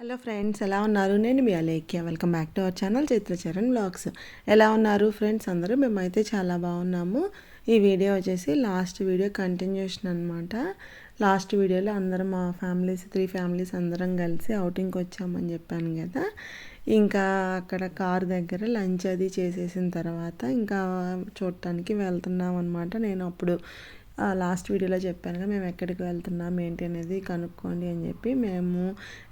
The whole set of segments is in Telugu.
హలో ఫ్రెండ్స్ ఎలా ఉన్నారు? నేను మీ Alekhya. Welcome back to our channel Chitracharan blogs ఎలా ఉన్నారు ఫ్రెండ్స్ అందరూ? మేమైతే చాలా బాగున్నాము. ఈ వీడియో వచ్చేసి లాస్ట్ వీడియో కంటిన్యూషన్ అనమాట లాస్ట్ వీడియోలో అందరం మా ఫ్యామిలీస్ త్రీ ఫ్యామిలీస్ అందరం కలిసి అవుటింగ్కి వచ్చామని చెప్పాను కదా. ఇంకా అక్కడ కార్ దగ్గర లంచ్ అది చేసేసిన తర్వాత ఇంకా చూడటానికి వెళ్తున్నాం అనమాట నేను అప్పుడు లాస్ట్ వీడియోలో చెప్పాను కదా మేము ఎక్కడికి వెళ్తున్నాం ఏంటి అనేది కనుక్కోండి అని చెప్పి మేము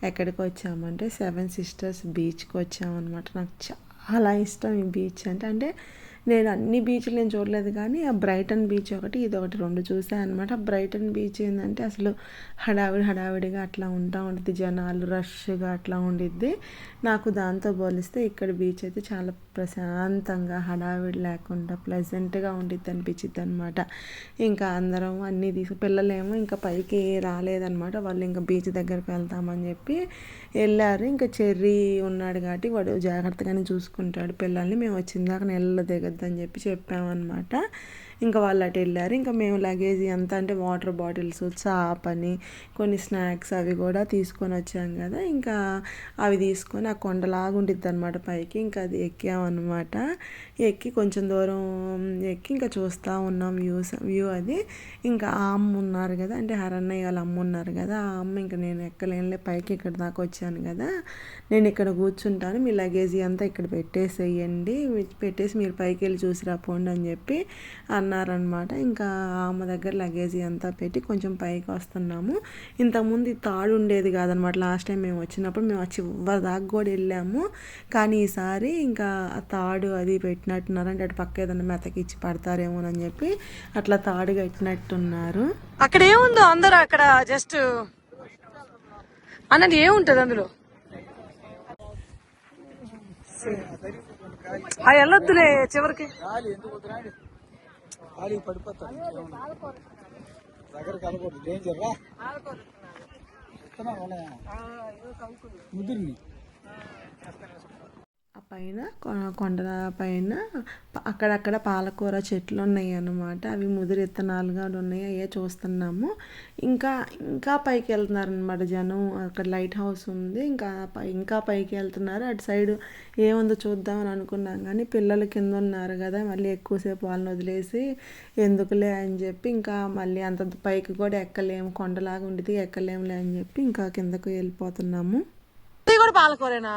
ఎక్కడికి వచ్చామంటే సెవెన్ సిస్టర్స్ బీచ్కి వచ్చామన్నమాట నాకు చాలా ఇష్టం ఈ బీచ్ అంటే అంటే నేను అన్ని బీచ్లు నేను చూడలేదు కానీ ఆ బ్రైటన్ బీచ్ ఒకటి ఇది ఒకటి రెండు చూసాను అనమాట బ్రైటన్ బీచ్ ఏంటంటే అసలు హడావిడి హడావిడిగా అట్లా ఉంటా ఉంటుంది జనాలు రష్గా అట్లా ఉండిద్ది. నాకు దాంతో పోలిస్తే ఇక్కడ బీచ్ అయితే చాలా ప్రశాంతంగా హడావిడి లేకుండా ప్లెజెంట్గా ఉండిద్ది అనిపించింది అనమాట ఇంకా అందరం అన్నీ తీసు పిల్లలేమో ఇంకా పైకి రాలేదనమాట వాళ్ళు ఇంకా బీచ్ దగ్గరికి వెళ్తామని చెప్పి వెళ్ళారు. ఇంకా చెర్రీ ఉన్నాడు కాబట్టి వాడు జాగ్రత్తగానే చూసుకుంటాడు. పిల్లల్ని మేము వచ్చిందాక నెలలో దిగద్దని చెప్పి చెప్పామన్నమాట. ఇంకా వాళ్ళు అటు వెళ్ళారు. ఇంకా మేము లగేజ్ అంతా అంటే వాటర్ బాటిల్స్ చాప్ అని కొన్ని స్నాక్స్ అవి కూడా తీసుకొని వచ్చాం కదా. ఇంకా అవి తీసుకొని ఆ కొండలాగా ఉంటుంది అనమాట పైకి. ఇంకా అది ఎక్కామన్నమాట ఎక్కి కొంచెం దూరం ఎక్కి ఇంకా చూస్తూ ఉన్నాం వ్యూస్ వ్యూ అది. ఇంకా ఆ అమ్మ ఉన్నారు కదా అంటే హరన్నయ్య వాళ్ళ అమ్మ ఉన్నారు కదా. ఆ అమ్మ ఇంకా నేను ఎక్కలేనులే పైకి ఇక్కడ దాకా వచ్చాను కదా. నేను ఇక్కడ కూర్చుంటాను మీ లగేజీ అంతా ఇక్కడ పెట్టేసేయండి. పెట్టేసి మీరు పైకి వెళ్ళి చూసి రాపోండి అని చెప్పి అన్న అన్నారనమాట ఇంకా ఆమె దగ్గర లగేజీ అంతా పెట్టి కొంచెం పైకి వస్తున్నాము. ఇంతకుముందు ఈ తాడు ఉండేది కాదనమాట లాస్ట్ టైం మేము వచ్చినప్పుడు మేము చివరి దాకా కూడా వెళ్ళాము. కానీ ఈసారి ఇంకా ఆ తాడు అది పెట్టినట్టున్నారంటే అటు పక్క ఏదైనా మెతకిచ్చి పడతారేమోనని చెప్పి అట్లా తాడు కట్టినట్టున్నారు. అక్కడ ఏముందో అందరూ అక్కడ జస్ట్ అన్నది ఏముంటది అందులో? వెళ్ళొద్దులే చివరికి. ఖాళీ పడిపోతాడు దగ్గర కలగకూడదు డేంజర్ రా ముదిరిని? పైన కొ- కొండల పైన అక్కడక్కడ పాలకూర చెట్లు ఉన్నాయి అన్నమాట అవి ముదిరి విత్తనాలుగా ఉన్నాయి అయ్యే చూస్తున్నాము. ఇంకా ఇంకా పైకి వెళ్తున్నారు అనమాట జనం. అక్కడ లైట్ హౌస్ ఉంది ఇంకా ఇంకా పైకి వెళ్తున్నారు. అటు సైడ్ ఏముందో చూద్దామని అనుకున్నాం కానీ పిల్లలు కింద ఉన్నారు కదా మళ్ళీ ఎక్కువసేపు వాళ్ళని వదిలేసి ఎందుకులే అని చెప్పి ఇంకా మళ్ళీ అంత పైకి కూడా ఎక్కలేము కొండలాగా ఉండేది ఎక్కలేములే అని చెప్పి ఇంకా కిందకు వెళ్ళిపోతున్నాము. కూడా పాలకూరేనా?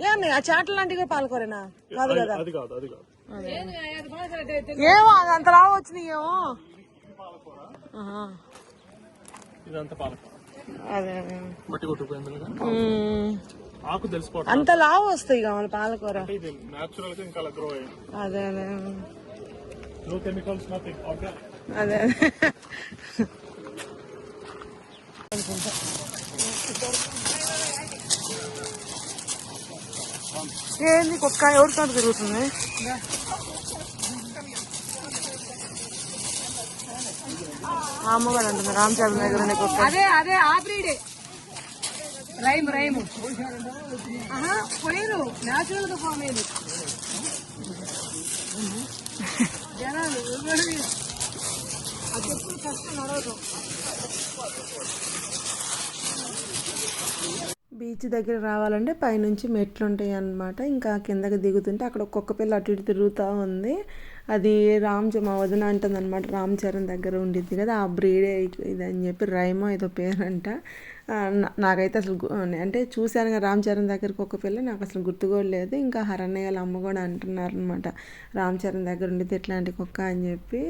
ఏమన్నా ఆ చాటలు లాంటివి కూడా పాలకూరేనా? కాదు కదా. అది కాదు అది కాదు. ఏమో అది అంత లావు వచ్చినాయేమో. ఆకు అంత లావు వస్తాయి కావాలి పాలకూర. ఇది న్యాచురల్గా ఇంకా గ్రో అయ్యింది. అదే అదే. నో కెమికల్స్ నథింగ్ అదే అదే. ఏంది? కుక్క ఎవరితో తిరుగుతుంది? అమ్మగారు అంటుంది రామచంద్ర దగ్గర ఉండే కుక్క అదే అదే ఆ బ్రీడే రైమ్. రైమ్ పోయిరు న్యాచురల్గా ఫామ్ అయ్యింది జనాలు అది ఎప్పుడు కష్టం నడవదు. బీచ్ దగ్గర రావాలంటే పైనుంచి మెట్లు ఉంటాయి అన్నమాట ఇంకా కిందకి దిగుతుంటే అక్కడ ఒక్కొక్క పిల్ల అటు ఇటు తిరుగుతూ ఉంది. అది రామ్ చ- మా వదిన అంటుంది అనమాట రామ్ చరణ్ దగ్గర ఉండిద్ది కదా ఆ బ్రీడే ఇది అని చెప్పి రైమో ఏదో పేరంట. నా- నాకైతే అసలు అంటే చూశాను కదా రామ్ చరణ్ దగ్గరికి ఒక పిల్ల నాకు అసలు గుర్తుకోలేదు లేదు. ఇంకా హరణయ్య వాళ్ళ అమ్మ కూడా అంటున్నారు అనమాట రామ్ చరణ్ దగ్గర ఉండిద్ది ఎట్లాంటి కుక్క అని చెప్పి.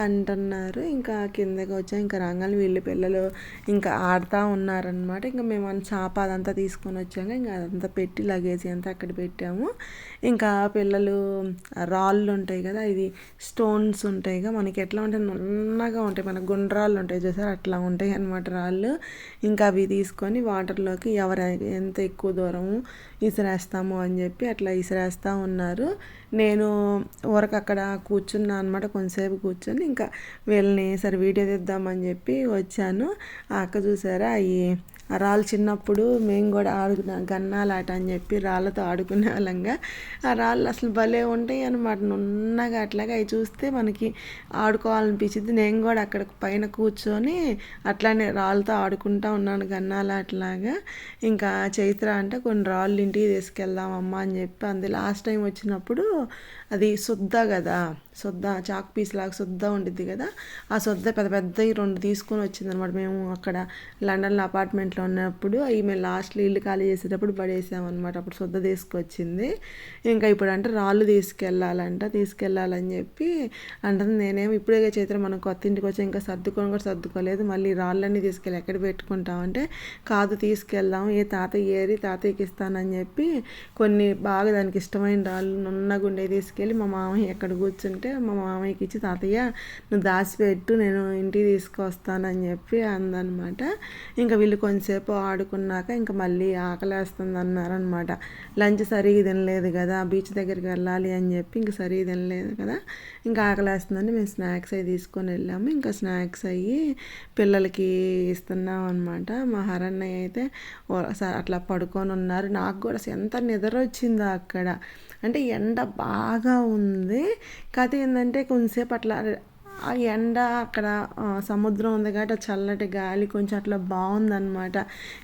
అంటున్నారు. ఇంకా కిందకి వచ్చాం. ఇంకా రాగానే వీళ్ళు పిల్లలు ఇంకా ఆడుతూ ఉన్నారనమాట ఇంకా మేము చాప చేప అదంతా తీసుకొని వచ్చాక ఇంకా అదంతా పెట్టి లగేజ్ అంతా అక్కడ పెట్టాము. ఇంకా పిల్లలు రాళ్ళు ఉంటాయి కదా ఇది స్టోన్స్ ఉంటాయి కదా మనకి ఎట్లా ఉంటాయి నున్నగా ఉంటాయి. మన గుండ్రాళ్ళు ఉంటాయి చూసారు? అట్లా ఉంటాయి అన్నమాట రాళ్ళు. ఇంకా అవి తీసుకొని వాటర్లోకి ఎవరు ఎంత ఎక్కువ దూరము ఇసిరేస్తాము అని చెప్పి అట్లా ఇసిరేస్తూ ఉన్నారు. నేను ఊరకు అక్కడ కూర్చున్నా అనమాట కొంతసేపు కూర్చొని. ఇంకా వీళ్ళని సరే వీడియో తీద్దామని చెప్పి వచ్చాను. ఆ అక్క చూసారా? ఈ రాళ్ళు చిన్నప్పుడు మేము కూడా ఆడుకున్న గన్నాలాట అని చెప్పి రాళ్ళతో ఆడుకునే వాళ్ళంగా ఆ రాళ్ళు అసలు భలే ఉంటాయి అనమాట నున్నగా అట్లాగా అవి చూస్తే మనకి ఆడుకోవాలనిపించింది నేను కూడా అక్కడ పైన కూర్చొని అట్లానే రాళ్ళతో ఆడుకుంటా ఉన్నాను గన్నాలాటలాగా. ఇంకా చైత్ర అంటే కొన్ని రాళ్ళు ఇంటికి తీసుకెళ్దాం అమ్మ అని చెప్పి అంది. లాస్ట్ టైం వచ్చినప్పుడు అది శుద్ధ కదా శుద్ధ చాక్ పీస్ లాగా శుద్ధ ఉండిద్ది కదా ఆ శుద్ధ పెద్ద పెద్దవి రెండు తీసుకొని వచ్చింది అనమాట మేము అక్కడ లండన్లో అపార్ట్మెంట్లో ఉన్నప్పుడు ఈమె మేము లాస్ట్లో ఇల్లు ఖాళీ చేసేటప్పుడు పడేసామన్నమాట. అప్పుడు శుద్ధ తీసుకొచ్చింది. ఇంకా ఇప్పుడు అంటే రాళ్ళు తీసుకెళ్ళాలంట. తీసుకెళ్ళాలని చెప్పి అంటుంది నేనేమి ఇప్పుడే చైత్ర మనం కొత్త ఇంటికి వచ్చి. ఇంకా సర్దుకొని కూడా సర్దుకోలేదు. మళ్ళీ రాళ్ళన్నీ తీసుకెళ్ళి ఎక్కడ పెట్టుకుంటామంటే కాదు తీసుకెళ్దాం. ఏ తాతయ్య ఏరి తాతయ్యకి ఇస్తానని చెప్పి కొన్ని బాగా దానికి ఇష్టమైన రాళ్ళు నున్నగుండే తీసుకెళ్ళి మా మామయ్య ఎక్కడ కూర్చుంటే మా మామయ్యకి ఇచ్చి తాతయ్య నువ్వు దాచిపెట్టు. నేను ఇంటికి తీసుకొస్తానని చెప్పి అందనమాట ఇంకా వీళ్ళు కొంచెం కొంతసేపు ఆడుకున్నాక ఇంకా మళ్ళీ ఆకలేస్తుంది అన్నారనమాట లంచ్ సరిగా తినలేదు కదా బీచ్ దగ్గరికి వెళ్ళాలి అని చెప్పి ఇంక సరిగా తినలేదు కదా ఇంకా ఆకలేస్తుందని మేము స్నాక్స్ అవి తీసుకొని వెళ్ళాము. ఇంకా స్నాక్స్ అయ్యి పిల్లలకి ఇస్తున్నాం అనమాట మా హరన్నయ్య అయితే అట్లా పడుకొని ఉన్నారు. నాకు కూడా ఎంత నిద్ర వచ్చిందో అక్కడ. అంటే ఎండ బాగా ఉంది. కథ ఏంటంటే కొంచెంసేపు అట్లా ఆ ఎండ అక్కడ సముద్రం ఉంది కాబట్టి చల్లటి గాలి కొంచెం అట్లా బాగుందనమాట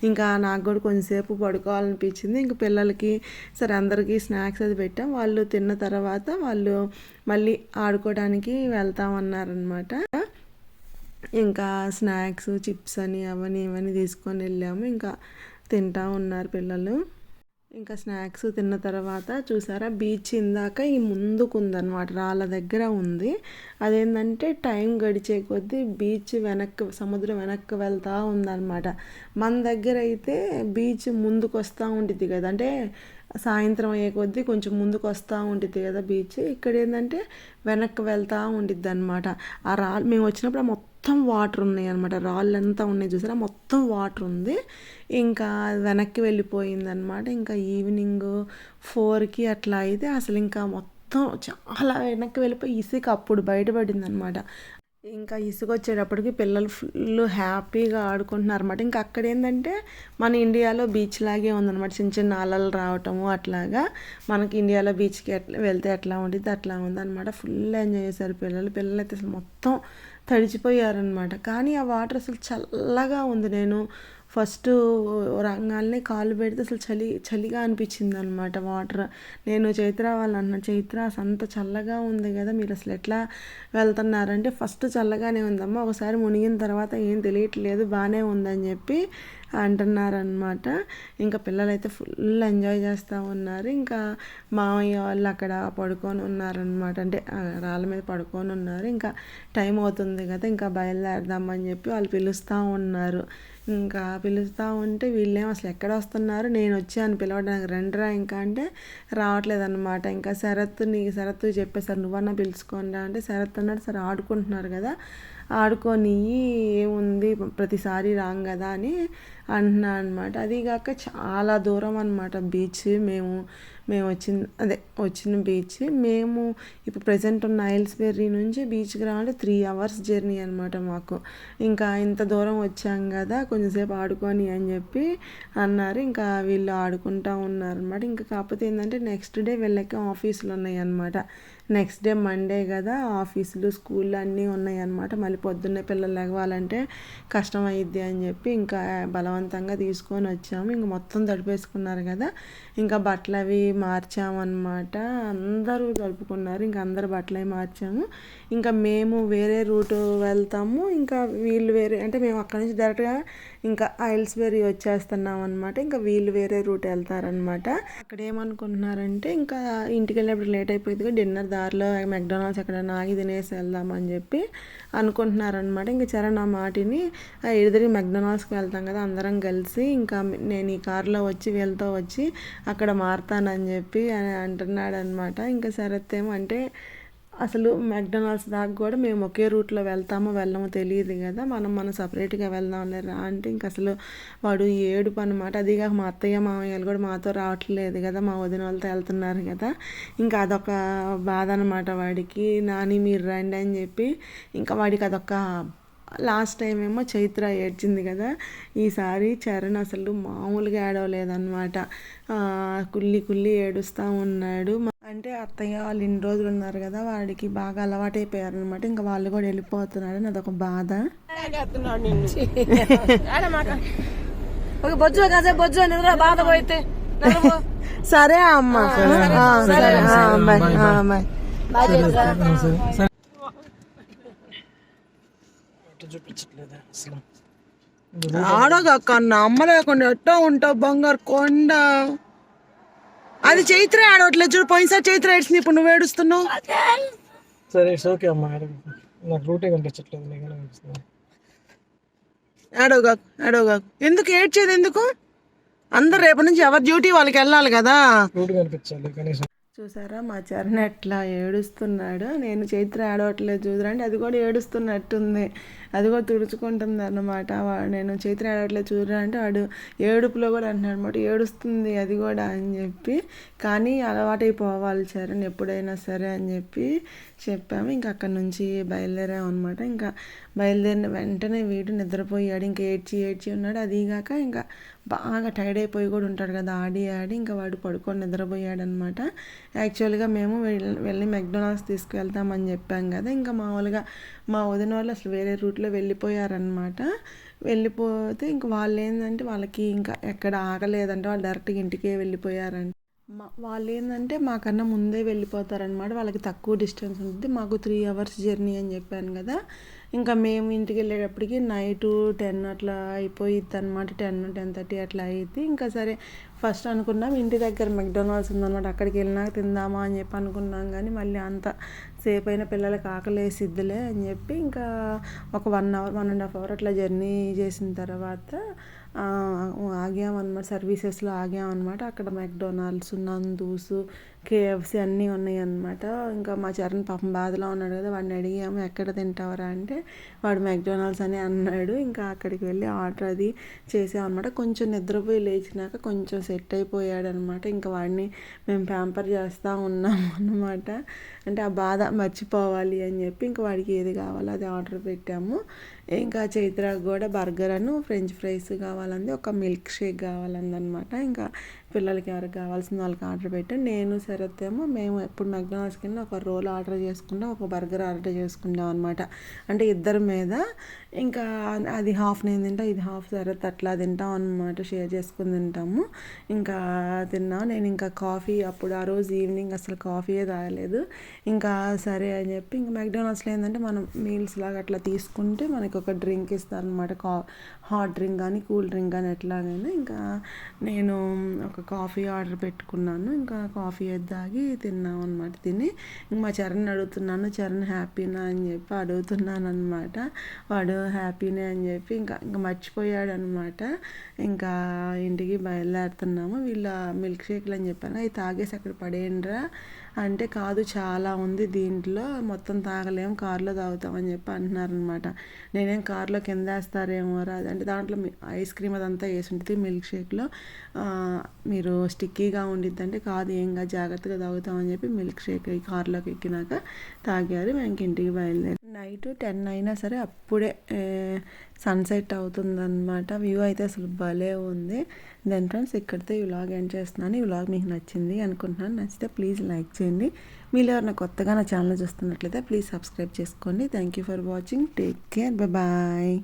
ఇంకా నాకు కూడా కొంచెంసేపు పడుకోవాలనిపించింది. ఇంకా పిల్లలకి సరే అందరికీ స్నాక్స్ అది పెట్టాం. వాళ్ళు తిన్న తర్వాత వాళ్ళు మళ్ళీ ఆడుకోవడానికి వెళ్తామన్నారనమాట ఇంకా స్నాక్స్ చిప్స్ అని అవన్నీ ఇవన్నీ తీసుకొని వెళ్ళాము. ఇంకా తింటా ఉన్నారు పిల్లలు. ఇంకా స్నాక్స్ తిన్న తర్వాత చూసారా బీచ్ ఇందాక ఈ ముందుకు ఉందన్నమాట రాళ్ళ దగ్గర ఉంది. అదేంటంటే టైం గడిచే కొద్దీ బీచ్ వెనక్కి సముద్రం వెనక్కి వెళ్తూ ఉందన్నమాట మన దగ్గర అయితే బీచ్ ముందుకు వస్తూ ఉంటుంది కదా అంటే సాయంత్రం అయ్యే కొద్దీ కొంచెం ముందుకు వస్తూ ఉంటుంది కదా బీచ్. ఇక్కడ ఏంటంటే వెనక్కి వెళ్తూ ఉండిద్ది అనమాట ఆ రాళ్ళు మేము వచ్చినప్పుడు ఆ మొత్తం వాటర్ ఉన్నాయి అనమాట రాళ్ళు అంతా ఉన్నాయి చూసారా? మొత్తం వాటర్ ఉంది. ఇంకా వెనక్కి వెళ్ళిపోయిందనమాట ఇంకా ఈవినింగ్ ఫోర్కి అట్లా అయితే అసలు ఇంకా మొత్తం చాలా వెనక్కి వెళ్ళిపోయి ఇసుక అప్పుడు బయటపడింది అనమాట ఇంకా ఇసుక వచ్చేటప్పటికి పిల్లలు ఫుల్ హ్యాపీగా ఆడుకుంటున్నారు అనమాట ఇంకా అక్కడ ఏంటంటే మన ఇండియాలో బీచ్ లాగే ఉందన్నమాట. చిన్న చిన్న అలలు రావటము అట్లాగా మనకి ఇండియాలో బీచ్కి ఎట్లా వెళ్తే ఎట్లా ఉండిద్ది అట్లా ఉందన్నమాట. ఫుల్ ఎంజాయ్ చేశారు పిల్లలు. పిల్లలు అయితే అసలు మొత్తం తడిచిపోయారనమాట కానీ ఆ వాటర్ అసలు చల్లగా ఉంది. నేను ఫస్ట్ రంగాల్ని కాలు పెడితే అసలు చలి చలిగా అనిపించింది అనమాట వాటర్. నేను చైత్ర వాళ్ళు అన్న చైత్ర అసలు అంత చల్లగా ఉంది కదా మీరు అసలు ఎట్లా వెళ్తున్నారంటే ఫస్ట్ చల్లగానే ఉందమ్మా ఒకసారి మునిగిన తర్వాత ఏం తెలియట్లేదు బాగానే ఉందని చెప్పి అంటున్నారనమాట ఇంకా పిల్లలైతే ఫుల్ ఎంజాయ్ చేస్తూ ఉన్నారు. ఇంకా మామయ్య వాళ్ళు అక్కడ పడుకొని ఉన్నారనమాట అంటే రాళ్ళ మీద పడుకొని ఉన్నారు. ఇంకా టైం అవుతుంది కదా ఇంకా బయలుదేరదామని చెప్పి వాళ్ళు పిలుస్తూ ఉన్నారు. ఇంకా పిలుస్తూ ఉంటే వీళ్ళేం అసలు ఎక్కడ వస్తున్నారు? నేను వచ్చాను పిలవడానికి రండిరా ఇంకా అంటే రావట్లేదు అనమాట ఇంకా శరత్ నీ శరత్ చెప్పేసారు నువ్వన్నా పిలుచుకోండి అంటే శరత్ అన్నాడు సరే ఆడుకుంటున్నారు కదా ఆడుకొని ఏముంది? ప్రతిసారి రాం కదా అని అంటున్నా అనమాట అదిగాక చాలా దూరం అనమాట బీచ్ మేము. మేము వచ్చిన అదే వచ్చిన బీచ్ మేము ఇప్పుడు ప్రజెంట్ ఉన్న ఐల్స్బెర్రీ నుంచి బీచ్కి రావాలంటే త్రీ అవర్స్ జర్నీ అనమాట మాకు. ఇంకా ఇంత దూరం వచ్చాం కదా కొంచెంసేపు ఆడుకొని అని చెప్పి అన్నారు. ఇంకా వీళ్ళు ఆడుకుంటూ ఉన్నారనమాట ఇంకా కాకపోతే ఏంటంటే నెక్స్ట్ డే వీళ్ళకి ఆఫీసులు ఉన్నాయి అనమాట నెక్స్ట్ డే మండే కదా ఆఫీసులు స్కూళ్ళు అన్నీ ఉన్నాయన్నమాట మళ్ళీ పొద్దున్నే పిల్లలు లెగవాలంటే కష్టం అయ్యిద్ది అని చెప్పి ఇంకా బలవంతంగా తీసుకొని వచ్చాము. ఇంక మొత్తం తడిపేసుకున్నారు కదా. ఇంకా బట్టలు అవి మార్చామన్నమాట. అందరూ కలుపుకున్నారు. ఇంకా అందరు బట్టలే మార్చాము. ఇంకా మేము వేరే రూట్ వెళ్తాము. ఇంకా వీళ్ళు వేరే అంటే మేము అక్కడి నుంచి డైరెక్ట్గా ఇంకా ఐల్స్బెరీ వచ్చేస్తున్నాం అనమాట ఇంకా వీళ్ళు వేరే రూట్ వెళ్తారనమాట అక్కడ ఏమనుకుంటున్నారంటే ఇంకా ఇంటికి వెళ్ళేప్పుడు లేట్ అయిపోయింది డిన్నర్ దారిలో మెక్డానల్డ్స్ ఎక్కడ ఆగి తినేసి వెళ్దామని చెప్పి అనుకుంటున్నారనమాట ఇంకా చరణ్ ఆ మాటిని ఎదురు మెక్డానల్డ్స్కి వెళ్తాం కదా అందరం కలిసి ఇంకా నేను ఈ కార్లో వచ్చి వీళ్ళతో వచ్చి అక్కడ మారుతానని చెప్పి అని అంటున్నాడు అనమాట ఇంకా శరత్ ఏమంటే అసలు మెక్డొనాల్డ్స్ దాకా కూడా మేము ఒకే రూట్లో వెళ్తామో వెళ్ళమో తెలియదు కదా మనం మనం సపరేట్గా వెళ్దాం రా అంటే ఇంక అసలు వాడు ఏడుపు అనమాట అదిగాక మా అత్తయ్య మామయ్యలు కూడా మాతో రావట్లేదు కదా మా వదిన వాళ్ళతో వెళ్తున్నారు కదా. ఇంకా అదొక బాధ అనమాట వాడికి. నాని మీరు రండి అని చెప్పి ఇంకా వాడికి అదొక లాస్ట్ టైం ఏమో చైత్ర ఏడ్చింది కదా ఈసారి చరణ్ అసలు మామూలుగా ఏడవలేదన్నమాట. కుల్లి కుల్లి ఏడుస్తూ ఉన్నాడు. అంటే అత్తయ్య వాళ్ళు ఇన్ని రోజులు ఉన్నారు కదా వాడికి బాగా అలవాటైపోయారు అనమాట ఇంకా వాళ్ళు కూడా వెళ్ళిపోతున్నారని అదొక బాధ. ఒక బొజ్జు కాసే బొజ్జు నిద్ర బాధ పోయితే. సరే అమ్మ. ఆ, సరే ఆ, బాయ్ ఆ, బాయ్ చూపించట్లేదు అసలు. ఆడగక్క అమ్మ లేకుండా ఎట్టో ఉంటావు బంగారు కొండ? అది చైత్ర ఆడవట్లేదు చూడు పోయినసారి చైత్ర ఏడ్చింది ఇప్పుడు నువ్వు ఏడుస్తున్నావు? సరే ఇట్స్ ఓకే అమ్మా నాకు రూటే కనిపించట్లేదు నీకు కనిపిస్తుంది. ఏడవగాకు ఏడవగాకు ఎందుకు ఏడ్చేది ఎందుకు? అందరు రేపటి నుంచి ఎవరి డ్యూటీ వాళ్ళకి వెళ్ళాలి కదా? రూట్ కనిపించాలి కనీసం. చూసారా మా చరణ్ ఎట్లా ఏడుస్తున్నాడు. నేను చైత్ర ఏడవట్లేదు చూడరండి అది కూడా ఏడుస్తున్నట్టుంది. అది కూడా తుడుచుకుంటుంది అన్నమాట నేను చైత్ర ఆడట్లో చూడరా అంటే వాడు ఏడుపులో కూడా అంటున్నాడు అనమాట ఏడుస్తుంది అది కూడా అని చెప్పి. కానీ అలవాటైపోవాలి చరణ్ ఎప్పుడైనా సరే అని చెప్పి చెప్పాము. ఇంకా అక్కడ నుంచి బయలుదేరాం అనమాట ఇంకా బయలుదేరిన వెంటనే వీడు నిద్రపోయాడు. ఇంకా ఏడ్చి ఏడ్చి ఉన్నాడు. అదీగాక ఇంకా బాగా టైర్డ్ అయిపోయి కూడా ఉంటాడు కదా ఆడి ఆడి. ఇంకా వాడు పడుకొని నిద్రపోయాడు అనమాట యాక్చువల్గా మేము వెళ్ళి వెళ్ళి మెక్డొనాల్డ్స్ తీసుకువెళ్తామని చెప్పాం కదా. ఇంకా మామూలుగా మా వదిన వాళ్ళు అసలు వేరే రూట్లో వెళ్ళిపోయారనమాట వెళ్ళిపోతే ఇంక వాళ్ళు ఏంటంటే వాళ్ళకి ఇంకా ఎక్కడ ఆగలేదంటే వాళ్ళు డైరెక్ట్గా ఇంటికే వెళ్ళిపోయారంట. మా వాళ్ళు ఏంటంటే మాకన్నా ముందే వెళ్ళిపోతారనమాట వాళ్ళకి తక్కువ డిస్టెన్స్ ఉంటుంది. మాకు త్రీ అవర్స్ జర్నీ అని చెప్పాను కదా. ఇంకా మేము ఇంటికి వెళ్ళేటప్పటికి నైట్ టెన్ అట్లా అయిపోయిద్ది అనమాట టెన్ టెన్ థర్టీ అట్లా అయ్యిద్ది ఇంకా సరే ఫస్ట్ అనుకున్నాం ఇంటి దగ్గర మెక్డొనాల్డ్స్ ఉందన్నమాట అక్కడికి వెళ్ళినాక తిందామా అని చెప్పి అనుకున్నాం కానీ మళ్ళీ అంత సేపు అయిన పిల్లలకి ఆకలేసిద్దిలే అని చెప్పి ఇంకా ఒక one hour one and half hour అట్లా జర్నీ చేసిన తర్వాత ఆగామన్నమాట సర్వీసెస్లో ఆగామన్నమాట. అక్కడ మెక్డొనాల్డ్స్ నందూస్ కేఎఫ్సి అన్నీ ఉన్నాయి ఇంకా మా చరణ్ పాపం బాధలో ఉన్నాడు కదా వాడిని అడిగాము ఎక్కడ తింటావరా? అంటే వాడు మెక్డొనాల్డ్స్ అని అన్నాడు. ఇంకా అక్కడికి వెళ్ళి ఆర్డర్ అది చేసామన్నమాట. కొంచెం నిద్రపోయి లేచినాక కొంచెం సెట్ అయిపోయాడు అనమాట ఇంకా వాడిని మేము ప్యాంపర్ చేస్తూ ఉన్నాము అన్నమాట అంటే ఆ బాధ మర్చిపోవాలి అని చెప్పి ఇంకా వాడికి ఏది కావాలో అది ఆర్డర్ పెట్టాము. ఇంకా చైత్రకు కూడా బర్గర్ అను ఫ్రెంచ్ ఫ్రైస్ కావాలంది ఒక మిల్క్ షేక్ కావాలంది అనమాట ఇంకా పిల్లలకి ఎవరికి కావాల్సిన వాళ్ళకి ఆర్డర్ పెట్టి. నేను శరత్ ఏమో మేము ఎప్పుడు మెక్డొనాల్డ్స్కి కింద ఒక రోల్ ఆర్డర్ చేసుకుంటాం ఒక బర్గర్ ఆర్డర్ చేసుకుంటాం అనమాట అంటే ఇద్దరి మీద ఇంకా అది హాఫ్ నేను తింటా ఇది హాఫ్ శరత్ అట్లా తింటాం అనమాట షేర్ చేసుకుని తింటాము. ఇంకా తిన్నాం. నేను ఇంకా కాఫీ అప్పుడు ఆ రోజు ఈవినింగ్ అసలు కాఫీయే తాగలేదు. ఇంకా సరే అని చెప్పి ఇంకా మెక్డొనాల్డ్స్లో ఏంటంటే మనం మీల్స్ లాగా అట్లా తీసుకుంటే మనకి ఒక డ్రింక్ ఇస్తారు అనమాట కా హాట్ డ్రింక్ కానీ కూల్ డ్రింక్ కానీ ఎట్లాగైనా. ఇంకా నేను ఒక కాఫీ ఆర్డర్ పెట్టుకున్నాను. ఇంకా కాఫీ అది తాగి తిన్నాం అనమాట తిని ఇంకా మా చరణ్ అడుగుతున్నాను చరణ్ హ్యాపీనా? అని చెప్పి అడుగుతున్నాను అనమాట వాడు హ్యాపీనే అని చెప్పి ఇంకా ఇంకా మర్చిపోయాడు అనమాట ఇంకా ఇంటికి బయలుదేరుతున్నాము. వీళ్ళ మిల్క్ షేక్లు అని చెప్పాను. అవి తాగేసి అక్కడ పడేయండిరా. అంటే కాదు చాలా ఉంది దీంట్లో. మొత్తం తాగలేము కార్లో తాగుతామని చెప్పి అంటున్నారనమాట. నేనేం కార్లో కింద వేస్తారేమో రాదు. అంటే దాంట్లో ఐస్ క్రీమ్ అదంతా వేసి ఉంటుంది మిల్క్ షేక్లో. మీరు స్టిక్కీగా ఉండిద్ది అంటే కాదు ఏం కాదు జాగ్రత్తగా తాగుతామని చెప్పి మిల్క్ షేక్ కార్లోకి ఎక్కినాక తాగారు. మేము ఇంటికి బయలుదేరి నైట్ టెన్ అయినా సరే అప్పుడే సన్సెట్ అవుతుందన్నమాట. వ్యూ అయితే అసలు భలే ఉంది. దెన్ ఫ్రెండ్స్ ఇక్కడితో ఈ వ్లాగ్ ఎండ్ చేస్తున్నాను. ఈ వ్లాగ్ మీకు నచ్చింది అనుకుంటున్నాను. నచ్చితే ప్లీజ్ లైక్ చేయండి. మీరు ఎవరైనా కొత్తగా నా ఛానల్ చూస్తున్నట్లయితే ప్లీజ్ సబ్స్క్రైబ్ చేసుకోండి. Thank you for watching take care bye